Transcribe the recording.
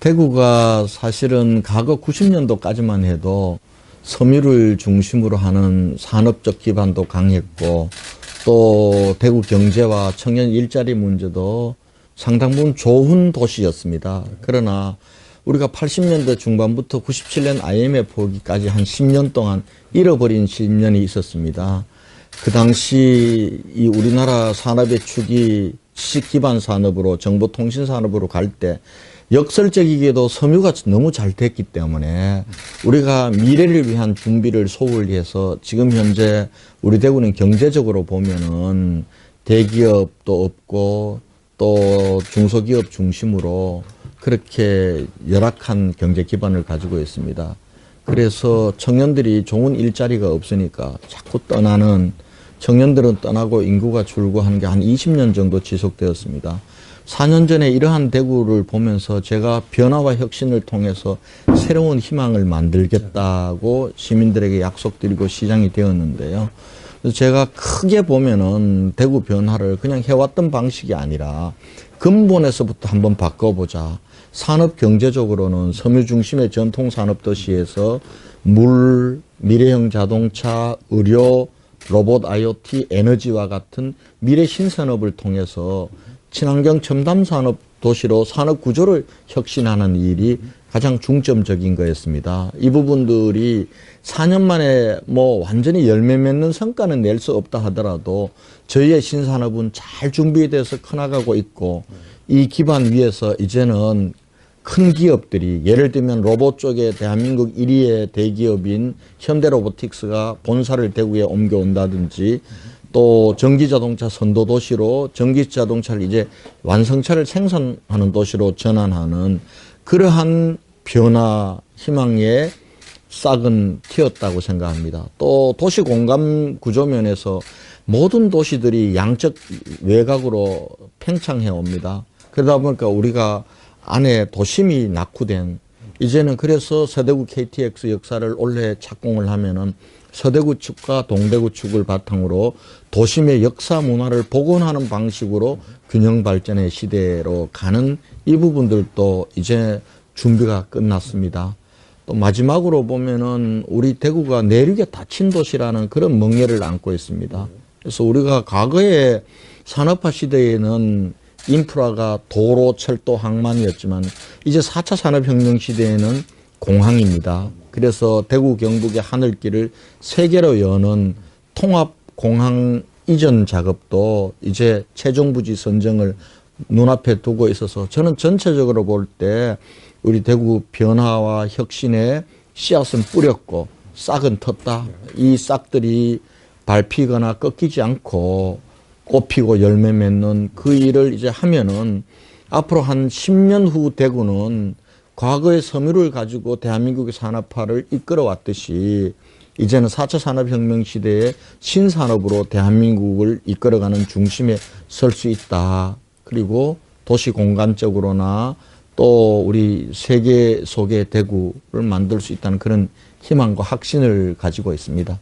대구가 사실은 과거 90년도까지만 해도 섬유를 중심으로 하는 산업적 기반도 강했고 또 대구 경제와 청년 일자리 문제도 상당 부분 좋은 도시였습니다. 그러나 우리가 80년대 중반부터 97년 IMF 오기까지 한 10년 동안 잃어버린 10년이 있었습니다. 그 당시 이 우리나라 산업의 축이 지식 기반 산업으로 정보통신 산업으로 갈 때 역설적이게도 섬유가 너무 잘 됐기 때문에 우리가 미래를 위한 준비를 소홀히 해서 지금 현재 우리 대구는 경제적으로 보면은 대기업도 없고 또 중소기업 중심으로 그렇게 열악한 경제 기반을 가지고 있습니다. 그래서 청년들이 좋은 일자리가 없으니까 자꾸 떠나는 청년들은 떠나고 인구가 줄고 한게한 20년 정도 지속되었습니다. 4년 전에 이러한 대구를 보면서 제가 변화와 혁신을 통해서 새로운 희망을 만들겠다고 시민들에게 약속드리고 시장이 되었는데요. 그래서 제가 크게 보면은 대구 변화를 그냥 해왔던 방식이 아니라 근본에서부터 한번 바꿔보자. 산업 경제적으로는 섬유 중심의 전통 산업 도시에서 물, 미래형 자동차, 의료, 로봇 IoT, 에너지와 같은 미래 신산업을 통해서 친환경 첨단 산업 도시로 산업 구조를 혁신하는 일이 가장 중점적인 거였습니다. 이 부분들이 4년 만에 뭐 완전히 열매 맺는 성과는 낼 수 없다 하더라도 저희의 신산업은 잘 준비돼서 커나가고 있고 이 기반 위에서 이제는 큰 기업들이 예를 들면 로봇 쪽에 대한민국 1위의 대기업인 현대로보틱스가 본사를 대구에 옮겨온다든지 또 전기자동차 선도도시로 전기자동차를 이제 완성차를 생산하는 도시로 전환하는 그러한 변화 희망의 싹은 튀었다고 생각합니다. 또 도시 공간 구조 면에서 모든 도시들이 양적 외곽으로 팽창해 옵니다. 그러다 보니까 우리가 안에 도심이 낙후된 이제는 그래서 서대구 KTX 역사를 올해 착공을 하면은 서대구 축과 동대구 축을 바탕으로 도심의 역사 문화를 복원하는 방식으로 균형 발전의 시대로 가는 이 부분들도 이제 준비가 끝났습니다. 또 마지막으로 보면은 우리 대구가 내륙에 닫힌 도시라는 그런 멍해를 안고 있습니다. 그래서 우리가 과거에 산업화 시대에는 인프라가 도로, 철도, 항만이었지만 이제 4차 산업혁명 시대에는 공항입니다. 그래서 대구 경북의 하늘길을 세 개로 여는 통합 공항 이전 작업도 이제 최종 부지 선정을 눈앞에 두고 있어서 저는 전체적으로 볼 때 우리 대구 변화와 혁신의 씨앗은 뿌렸고 싹은 텄다. 이 싹들이 밟히거나 꺾이지 않고 꽃 피고 열매 맺는 그 일을 이제 하면은 앞으로 한 10년 후 대구는 과거의 섬유를 가지고 대한민국의 산업화를 이끌어 왔듯이 이제는 4차 산업혁명 시대의 신산업으로 대한민국을 이끌어가는 중심에 설 수 있다. 그리고 도시 공간적으로나 또 우리 세계 속의 대구를 만들 수 있다는 그런 희망과 확신을 가지고 있습니다.